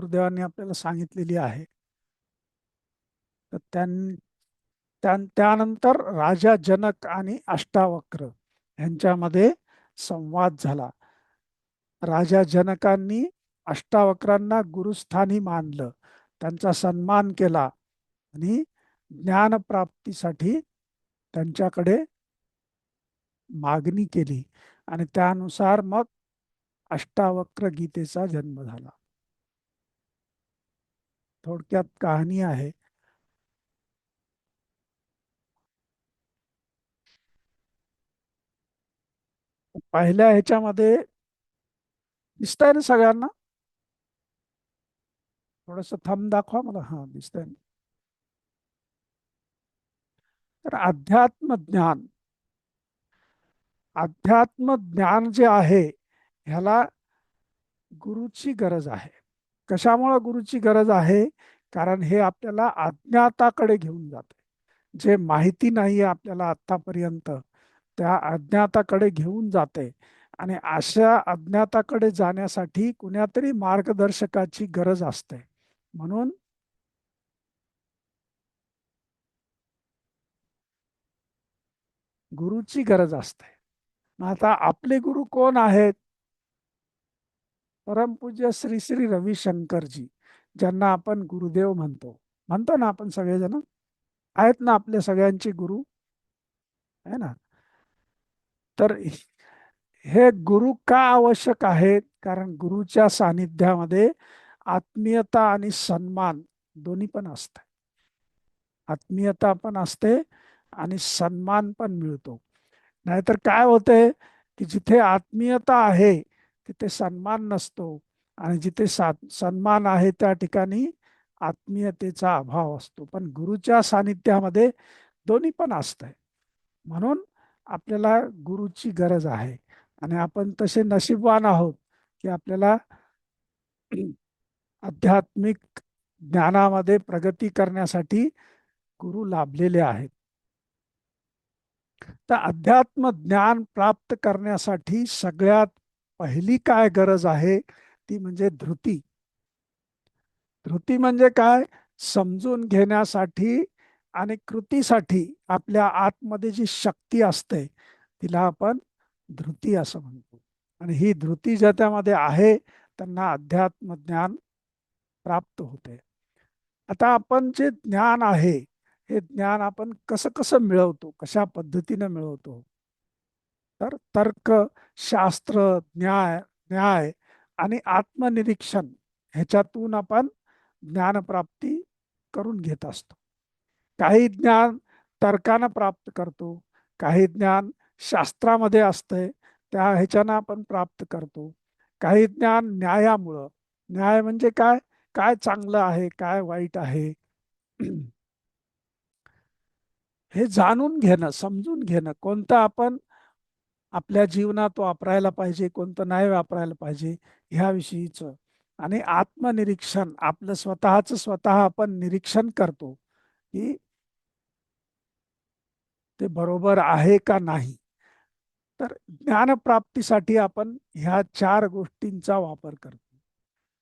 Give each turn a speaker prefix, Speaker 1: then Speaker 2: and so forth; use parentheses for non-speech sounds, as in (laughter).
Speaker 1: गुरुदेवांनी आपल्याला सांगितलेली आहे. तर त्यां त्यानंतर राजा जनक आणि अष्टावक्र यांच्यामध्ये संवाद झाला. राजा जनकांनी अष्टावक्रांना गुरुस्थानी मानलं. त्यांचा सन्मान केला आणि ज्ञानप्राप्तीसाठी त्यांच्याकडे मागणी केली आणि त्यानुसार मग अष्टावक्र गीतेचा जन्म झाला. थोडक्यात कहाणी आहे. पहिल्या ह्याच्यामध्ये दिसताय ना सगळ्यांना? थोडस थंब दाखवा मला. हा दिसतंय तर अध्यात्म ज्ञान अध्यात्म ज्ञान जे आहे ह्याला गुरुची गरज आहे. कशामुळे गुरुची गरज आहे? कारण हे आपल्याला अज्ञाताकडे घेऊन जाते. जे माहिती नाही आहे आपल्याला आतापर्यंत त्या अज्ञाताकडे घेऊन जाते. आणि अशा अज्ञाताकडे जाण्यासाठी कुण्यातरी मार्गदर्शकाची गरज असते. म्हणून गुरुची गरज असते. आता आपले गुरु कोण आहेत? परमपूज्य श्री श्री रविशंकरजी ज्यांना आपण गुरुदेव म्हणतो. म्हणतो ना आपण सगळेजण? आहेत ना आपले सगळ्यांचे गुरु? आहे ना? तर हे गुरु का आवश्यक आहेत? कारण गुरुच्या सानिध्यामध्ये आत्मीयता आणि सन्मान दोन्ही पण असते आत्मीयता पण असते आणि सन्मान पण मिळतो. नाहीतर काय होतंय की जिथे आत्मीयता आहे तिथे सन्मान नसतो. आणि जिथे सा सन्मान आहे त्या ठिकाणी आत्मीयतेचा अभाव असतो. पण गुरुच्या सानिध्यामध्ये दोन्ही पण असतंय. म्हणून आपल्याला गुरुची गरज आहे. आणि आपण तसे नशीबवान आहोत की आपल्याला (clears throat) आध्यात्मिक ज्ञानामध्ये प्रगती करण्यासाठी गुरु लाभलेले आहेत. तर अध्यात्म ज्ञान प्राप्त करण्यासाठी सगळ्यात पहिली काय गरज आहे? ती म्हणजे धृती. धृती म्हणजे काय? समजून घेण्यासाठी आणि कृतीसाठी आपल्या आतमध्ये जी शक्ती असते तिला आपण धृती असं म्हणतो. आणि ही धृती ज्याच्यामध्ये आहे त्यांना अध्यात्म ज्ञान प्राप्त होते. आता आपण जे ज्ञान आहे हे ज्ञान आपण कसं कसं मिळवतो? कशा पद्धतीने मिळवतो? तर तर्क शास्त्र न्याय न्याय आणि आत्मनिरीक्षण ह्याच्यातून आपण ज्ञानप्राप्ती करून घेत असतो. काही ज्ञान तर्कानं प्राप्त करतो काही ज्ञान शास्त्रामध्ये असतंय त्या ह्याच्यानं आपण प्राप्त करतो. काही ज्ञान न्यायामुळं न्याय म्हणजे काय? काय चांगलं आहे काय वाईट आहे? हे जाणून घेणं समजून घेणं कोणतं आपण आपल्या जीवनात वापरायला पाहिजे कोणतं नाही वापरायला पाहिजे ह्याविषयीचं. आणि आत्मनिरीक्षण आपलं स्वतःच स्वतः आपण निरीक्षण करतो की ते बरोबर आहे का नाही. तर ज्ञानप्राप्तीसाठी आपण ह्या चार गोष्टींचा वापर करतो.